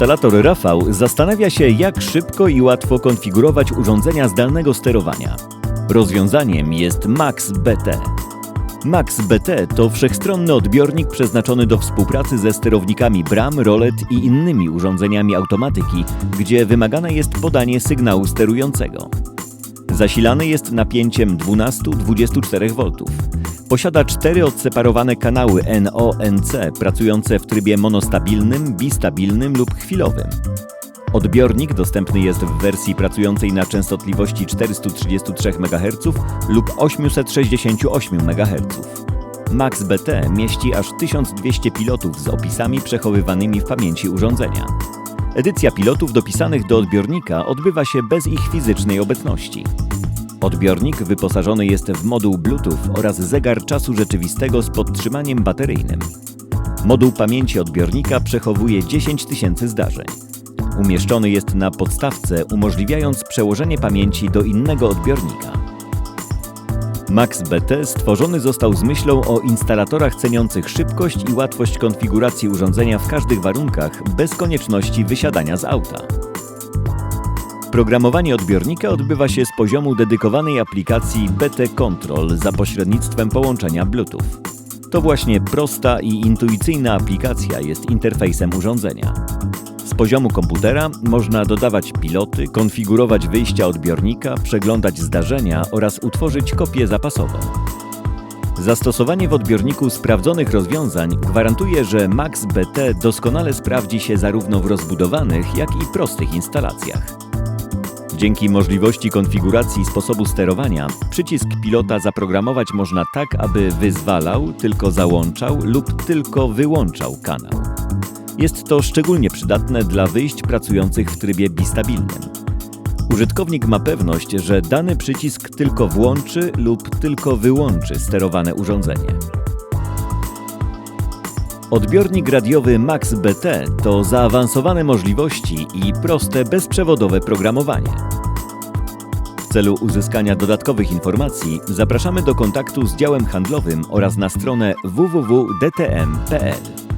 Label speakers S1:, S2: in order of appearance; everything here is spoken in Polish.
S1: Instalator Rafał zastanawia się, jak szybko i łatwo konfigurować urządzenia zdalnego sterowania. Rozwiązaniem jest Max BT. Max BT to wszechstronny odbiornik przeznaczony do współpracy ze sterownikami bram, rolet i innymi urządzeniami automatyki, gdzie wymagane jest podanie sygnału sterującego. Zasilany jest napięciem 12-24 V. Posiada cztery odseparowane kanały NO-NC pracujące w trybie monostabilnym, bistabilnym lub chwilowym. Odbiornik dostępny jest w wersji pracującej na częstotliwości 433 MHz lub 868 MHz. Max BT mieści aż 1200 pilotów z opisami przechowywanymi w pamięci urządzenia. Edycja pilotów dopisanych do odbiornika odbywa się bez ich fizycznej obecności. Odbiornik wyposażony jest w moduł Bluetooth oraz zegar czasu rzeczywistego z podtrzymaniem bateryjnym. Moduł pamięci odbiornika przechowuje 10 tysięcy zdarzeń. Umieszczony jest na podstawce, umożliwiając przełożenie pamięci do innego odbiornika. Max BT stworzony został z myślą o instalatorach ceniących szybkość i łatwość konfiguracji urządzenia w każdych warunkach, bez konieczności wysiadania z auta. Programowanie odbiornika odbywa się z poziomu dedykowanej aplikacji BT Control za pośrednictwem połączenia Bluetooth. To właśnie prosta i intuicyjna aplikacja jest interfejsem urządzenia. Z poziomu komputera można dodawać piloty, konfigurować wyjścia odbiornika, przeglądać zdarzenia oraz utworzyć kopię zapasową. Zastosowanie w odbiorniku sprawdzonych rozwiązań gwarantuje, że Max BT doskonale sprawdzi się zarówno w rozbudowanych, jak i prostych instalacjach. Dzięki możliwości konfiguracji sposobu sterowania, przycisk pilota zaprogramować można tak, aby wyzwalał, tylko załączał lub tylko wyłączał kanał. Jest to szczególnie przydatne dla wyjść pracujących w trybie bistabilnym. Użytkownik ma pewność, że dany przycisk tylko włączy lub tylko wyłączy sterowane urządzenie. Odbiornik radiowy Max BT to zaawansowane możliwości i proste bezprzewodowe programowanie. W celu uzyskania dodatkowych informacji zapraszamy do kontaktu z działem handlowym oraz na stronę www.dtm.pl.